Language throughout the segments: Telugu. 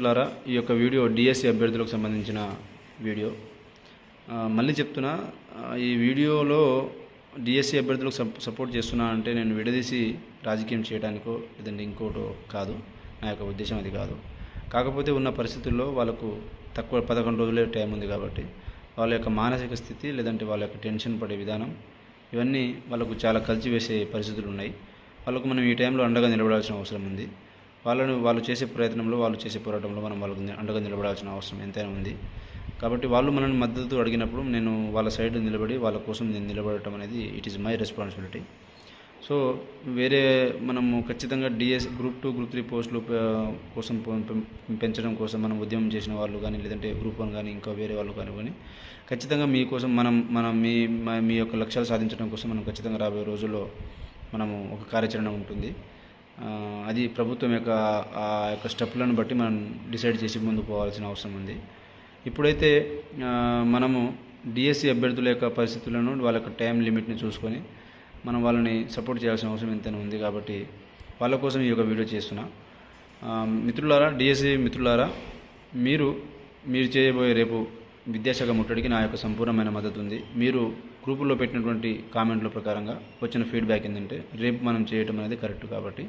మిత్రులారా ఈ యొక్క వీడియో డిఎస్సి అభ్యర్థులకు సంబంధించిన వీడియో. మళ్ళీ చెప్తున్నా ఈ వీడియోలో డిఎస్సి అభ్యర్థులకు సపోర్ట్ చేస్తున్నా అంటే నేను విడదీసి రాజకీయం చేయడానికో లేదంటే ఇంకోటో కాదు. నా యొక్క ఉద్దేశం అది కాదు. కాకపోతే ఉన్న పరిస్థితుల్లో వాళ్ళకు తక్కువ పదకొండు రోజులే టైం ఉంది కాబట్టి వాళ్ళ యొక్క మానసిక స్థితి లేదంటే వాళ్ళ యొక్క టెన్షన్ పడే విధానం ఇవన్నీ వాళ్ళకు చాలా కలిసివేసే పరిస్థితులు ఉన్నాయి. వాళ్ళకు మనం ఈ టైంలో అండగా నిలబడాల్సిన అవసరం ఉంది. వాళ్ళను వాళ్ళు చేసే ప్రయత్నంలో వాళ్ళు చేసే పోరాటంలో మనం వాళ్ళకు అండగా నిలబడాల్సిన అవసరం ఎంతైనా ఉంది. కాబట్టి వాళ్ళు మనల్ని మద్దతు అడిగినప్పుడు నేను వాళ్ళ సైడ్ నిలబడి వాళ్ళ కోసం నేను నిలబడటం అనేది it is my responsibility so వేరే మనము ఖచ్చితంగా D S group two group three పోస్టులు కోసం పెంచడం కోసం మనం ఉద్యమం చేసిన వాళ్ళు కానీ లేదంటే గ్రూప్ వన్ కానీ ఇంకా వేరే వాళ్ళు కానీ కానీ ఖచ్చితంగా మీకోసం మనం మనం మీ మీ యొక్క లక్ష్యాలు సాధించడం కోసం మనం ఖచ్చితంగా రాబోయే రోజుల్లో మనము ఒక కార్యాచరణ ఉంటుంది. అది ప్రభుత్వం యొక్క ఆ యొక్క స్టెప్లను బట్టి మనం డిసైడ్ చేసి ముందు పోవాల్సిన అవసరం ఉంది. ఇప్పుడైతే మనము డిఎస్సి అభ్యర్థుల యొక్క పరిస్థితులను వాళ్ళ యొక్క టైం లిమిట్ని చూసుకొని మనం వాళ్ళని సపోర్ట్ చేయాల్సిన అవసరం ఎంతైనా ఉంది కాబట్టి వాళ్ళ కోసం ఈ యొక్క వీడియో చేస్తున్నా. మిత్రులారా డిఎస్సి మిత్రులారా మీరు మీరు చేయబోయే రేపు విద్యాశాఖ ముట్టడికి నా యొక్క సంపూర్ణమైన మద్దతు ఉంది. మీరు గ్రూపుల్లో పెట్టినటువంటి కామెంట్ల ప్రకారంగా వచ్చిన ఫీడ్బ్యాక్ ఏంటంటే రేపు మనం చేయటం అనేది కరెక్ట్ కాబట్టి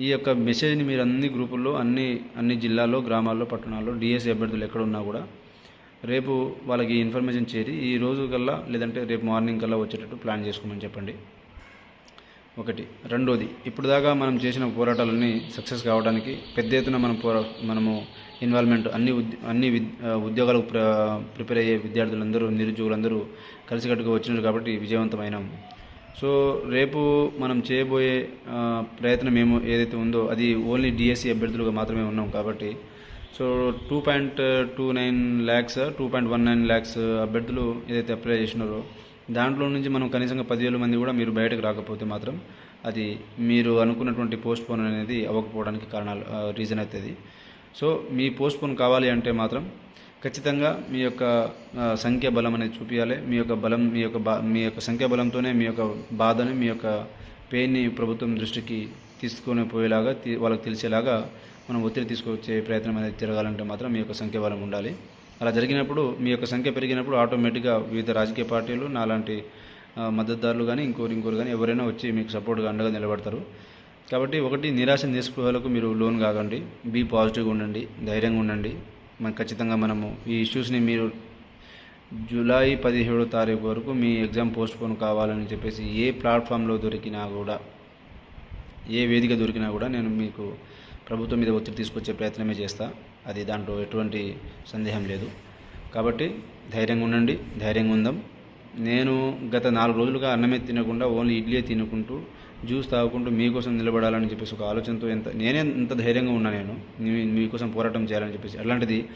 ఈ యొక్క మెసేజ్ని మీరు అన్ని గ్రూపుల్లో అన్ని అన్ని జిల్లాల్లో గ్రామాల్లో పట్టణాల్లో డిఎస్సీ అభ్యర్థులు ఎక్కడ ఉన్నా కూడా రేపు వాళ్ళకి ఇన్ఫర్మేషన్ చేరి ఈ రోజు కల్లా లేదంటే రేపు మార్నింగ్ కల్లా వచ్చేటట్టు ప్లాన్ చేసుకోమని చెప్పండి. ఒకటి. రెండోది ఇప్పుడు దాకా మనం చేసిన పోరాటాలన్నీ సక్సెస్ కావడానికి పెద్ద ఎత్తున మనం పోరా మనము ఇన్వాల్వ్మెంట్ అన్ని అన్ని ఉద్యోగాలకు ప్రిపేర్ అయ్యే విద్యార్థులందరూ నిరుద్యోగులందరూ కలిసికట్టుగా వచ్చినారు కాబట్టి విజయవంతమైనాము సో రేపు మనం చేయబోయే ప్రయత్నం ఏమో ఏదైతే ఉందో అది ఓన్లీ డిఎస్సి అభ్యర్థులుగా మాత్రమే ఉన్నాం కాబట్టి. So two point two nine lakhs two point one nine lakhs అభ్యర్థులు ఏదైతే అప్లై చేసినారో దాంట్లో నుంచి మనం కనీసంగా పదివేల మంది కూడా మీరు బయటకు రాకపోతే మాత్రం అది మీరు అనుకున్నటువంటి పోస్ట్ పోన్ అనేది అవ్వకపోవడానికి కారణాలు రీజన్ అవుతుంది. సో మీ పోస్ట్ పోన్ కావాలి అంటే మాత్రం ఖచ్చితంగా మీ యొక్క సంఖ్యా సంఖ్య బలం అనేది చూపించాలి మీ యొక్క బలం మీ యొక్క బా మీ యొక్క సంఖ్య బలంతోనే మీ యొక్క బాధని మీ యొక్క పెయిన్ని ప్రభుత్వం దృష్టికి తీసుకొని పోయేలాగా వాళ్ళకి తెలిసేలాగా మనం ఒత్తిడి తీసుకొచ్చే ప్రయత్నం అనేది జరగాలంటే మాత్రం మీ యొక్క సంఖ్య బలం ఉండాలి. అలా జరిగినప్పుడు మీ యొక్క సంఖ్య పెరిగినప్పుడు ఆటోమేటిక్గా వివిధ రాజకీయ పార్టీలు నాలాంటి మద్దతుదారులు కానీ ఇంకోరు ఇంకోరు కానీ ఎవరైనా వచ్చి మీకు సపోర్ట్గా అండగా నిలబడతారు. కాబట్టి ఒకటి నిరాశ నిస్పృహలకు మీరు లోన్ కాకండి బీ పాజిటివ్గా ఉండండి ధైర్యంగా ఉండండి. మన ఖచ్చితంగా మనము ఈ ఇష్యూస్ని మీరు జూలై పదిహేడో తారీఖు వరకు మీ ఎగ్జామ్ పోస్ట్పోన్ కావాలని చెప్పేసి ఏ ప్లాట్ఫామ్లో దొరికినా కూడా ఏ వేదిక దొరికినా కూడా నేను మీకు ప్రభుత్వం మీద ఒత్తిడి తీసుకొచ్చే ప్రయత్నమే చేస్తా. అది దాంట్లో ఎటువంటి సందేహం లేదు. కాబట్టి ధైర్యంగా ఉండండి ధైర్యంగా ఉందాం. నేను గత నాలుగు రోజులుగా అన్నమే తినకుండా ఓన్లీ ఇడ్లీ తినుకుంటూ జ్యూస్ తాగుకుంటూ మీకోసం నిలబడాలని చెప్పేసి ఒక ఆలోచనతో ఎంత నేనే ఇంత ధైర్యంగా ఉన్నా నేను మీ- మీకోసం పోరాటం చేయాలని చెప్పేసి. అలాంటిది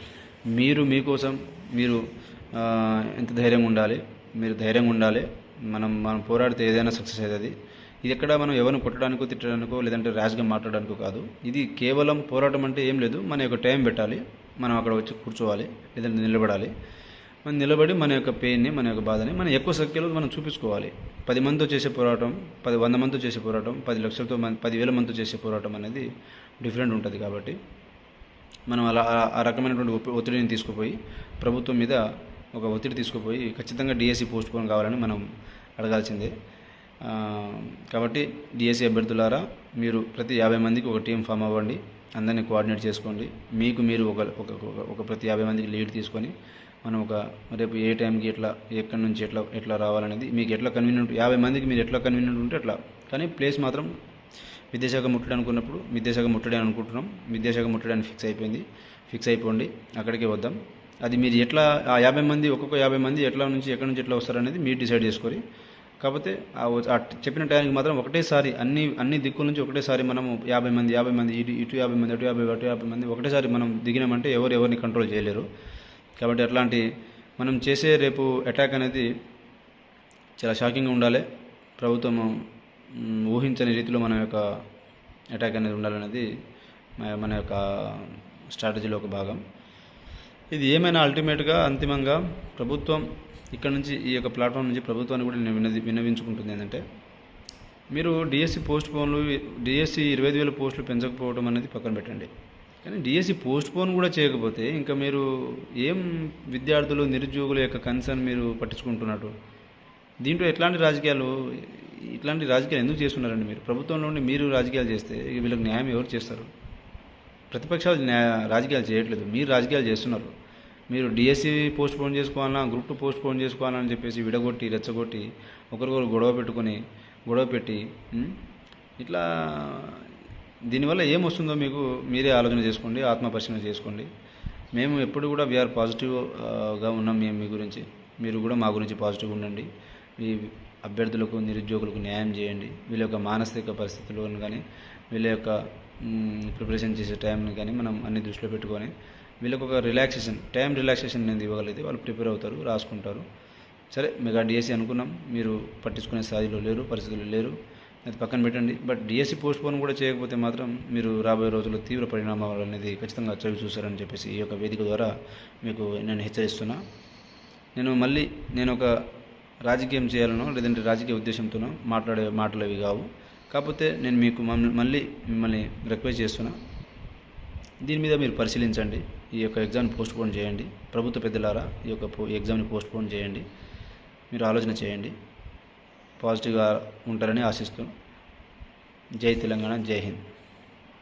మీరు మీకోసం మీరు ఎంత ధైర్యంగా ఉండాలి మీరు ధైర్యంగా ఉండాలి. మనం మనం పోరాడితే ఏదైనా సక్సెస్ అవుతుంది. ఇది ఎక్కడ మనం ఎవరిని కొట్టడానికో తిట్టడానికో లేదంటే ర్యాష్గా మాట్లాడడానికో కాదు. ఇది కేవలం పోరాటం అంటే ఏం లేదు. మన యొక్క టైం పెట్టాలి. మనం అక్కడ వచ్చి కూర్చోవాలి. లేదంటే నిలబడాలి. మనం నిలబడి మన యొక్క పెయిన్ని మన యొక్క బాధని మనం ఎక్కువ సంఖ్యలో మనం చూపించుకోవాలి. పది మందితో చేసే పోరాటం పది వంద మందితో చేసే పోరాటం పది లక్షలతో మన పదివేల మందితో చేసే పోరాటం అనేది డిఫరెంట్ ఉంటుంది కాబట్టి మనం అలా ఆ- రకమైనటువంటి ఒత్తిడిని తీసుకుపోయి ప్రభుత్వం మీద ఒక ఒత్తిడి తీసుకుపోయి ఖచ్చితంగా డిఎస్సి పోస్ట్ పోన్ కావాలని మనం అడగాల్సిందే. కాబట్టి డిఎస్సి అభ్యర్థులారా మీరు ప్రతి యాభై మందికి ఒక టీం ఫామ్ అవ్వండి. అందరినీ కోఆర్డినేట్ చేసుకోండి. మీకు మీరు ఒక ఒక ఒక- ప్రతి యాభై మందికి లీడ్ తీసుకొని మనం ఒక రేపు ఏ టైంకి ఎట్లా ఎక్కడి నుంచి ఎట్లా ఎట్లా రావాలనేది మీకు ఎట్లా కన్వీనియంట్ యాభై మందికి మీరు ఎట్లా కన్వీనియంట్ ఉంటే అట్లా. కానీ ప్లేస్ మాత్రం విద్యాశాఖ ముట్టడి అనుకున్నప్పుడు విద్యాశాఖ ముట్టడి అని అనుకుంటున్నాం. విద్యాశాఖ ముట్టడి అని ఫిక్స్ అయిపోయింది. ఫిక్స్ అయిపోండి. అక్కడికే వద్దాం. అది మీరు ఎట్లా ఆ యాభై మంది ఒక్కొక్క యాభై మంది ఎట్లా నుంచి ఎక్కడి నుంచి ఎట్లా వస్తారనేది మీరు డిసైడ్ చేసుకొని కాకపోతే ఆ చెప్పిన టైంకి మాత్రం ఒకటేసారి అన్ని అన్ని దిక్కుల నుంచి ఒకటేసారి మనం యాభై మంది యాభై మంది ఇటు ఇటు యాభై మంది అటు యాభై అటు యాభై మంది ఒకటేసారి మనం దిగినామంటే ఎవరు ఎవరిని కంట్రోల్ చేయలేరు. కాబట్టి అట్లాంటి మనం చేసే రేపు అటాక్ అనేది చాలా షాకింగ్గా ఉండాలి. ప్రభుత్వం ఊహించని రీతిలో మన యొక్క అటాక్ అనేది ఉండాలనేది మన యొక్క స్ట్రాటజీలో ఒక భాగం. ఇది ఏమైనా అల్టిమేట్గా అంతిమంగా ప్రభుత్వం ఇక్కడ నుంచి ఈ యొక్క ప్లాట్ఫామ్ నుంచి ప్రభుత్వాన్ని కూడా నేను వినది విన్నవించుకుంటుంది ఏంటంటే మీరు డిఎస్సి పోస్ట్ పోన్లు డిఎస్సి ఇరవై ఐదు వేల పోస్టులు పెంచకపోవడం అనేది పక్కన పెట్టండి. కానీ డిఎస్సి పోస్ట్ పోన్ కూడా చేయకపోతే ఇంకా మీరు ఏం విద్యార్థులు నిరుద్యోగుల యొక్క కన్సర్న్ మీరు పట్టించుకుంటున్నట్టు దీంట్లో ఎట్లాంటి రాజకీయాలు ఇట్లాంటి రాజకీయాలు ఎందుకు చేస్తున్నారండి మీరు? ప్రభుత్వంలో ఉండి మీరు రాజకీయాలు చేస్తే వీళ్ళకి న్యాయం ఎవరు చేస్తారు? ప్రతిపక్షాలు న్యాయ రాజకీయాలు చేయట్లేదు. మీరు రాజకీయాలు చేస్తున్నారు. మీరు డిఎస్సి పోస్ట్ పోన్ చేసుకోవాలన్నా గ్రూప్ టూ పోస్ట్ పోన్ చేసుకోవాలని చెప్పేసి విడగొట్టి రెచ్చగొట్టి ఒకరికొకరు గొడవ పెట్టుకొని గొడవ పెట్టి ఇట్లా దీనివల్ల ఏమొస్తుందో మీకు మీరే ఆలోచన చేసుకోండి ఆత్మపరిశీలన చేసుకోండి. మేము ఎప్పుడు కూడా వీఆర్ పాజిటివ్గా uh, ఉన్నాం మేము మీ గురించి. మీరు కూడా మా గురించి పాజిటివ్గా ఉండండి. ఈ అభ్యర్థులకు నిరుద్యోగులకు న్యాయం చేయండి. వీళ్ళ యొక్క మానసిక పరిస్థితులను కానీ వీళ్ళ యొక్క ప్రిపరేషన్ చేసే టైంని కానీ మనం అన్ని దృష్టిలో పెట్టుకొని వీళ్ళకి ఒక రిలాక్సేషన్ టైం రిలాక్సేషన్ అనేది ఇవ్వగలిగితే వాళ్ళు ప్రిపేర్ అవుతారు రాసుకుంటారు. సరే మెగా డిఎస్సి అనుకున్నాం. మీరు పట్టించుకునే స్థాయిలో లేరు పరిస్థితులు లేరు. అది పక్కన పెట్టండి. బట్ డిఎస్సి పోస్ట్ పోన్ కూడా చేయకపోతే మాత్రం మీరు రాబోయే రోజుల్లో తీవ్ర పరిణామాలు అనేది ఖచ్చితంగా చవి చూస్తారని చెప్పేసి ఈ యొక్క వేదిక ద్వారా మీకు నేను హెచ్చరిస్తున్నా. నేను మళ్ళీ నేను ఒక రాజకీయం చేయాలనో లేదంటే రాజకీయ ఉద్దేశంతోనో మాట్లాడే మాటలు అవి కావు. కాకపోతే నేను మీకు మళ్ళీ మిమ్మల్ని రిక్వెస్ట్ చేస్తున్నా. దీని మీద మీరు పరిశీలించండి. ఈ యొక్క ఎగ్జామ్ పోస్ట్ పోన్ చేయండి. ప్రభుత్వ పెద్దలారా ఈ యొక్క పో- ఎగ్జామ్ని పోస్ట్ పోన్ చేయండి. మీరు ఆలోచన చేయండి. పాజిటివ్గా ఉంటారని ఆశిస్తూ. జై తెలంగాణ జై హింద్.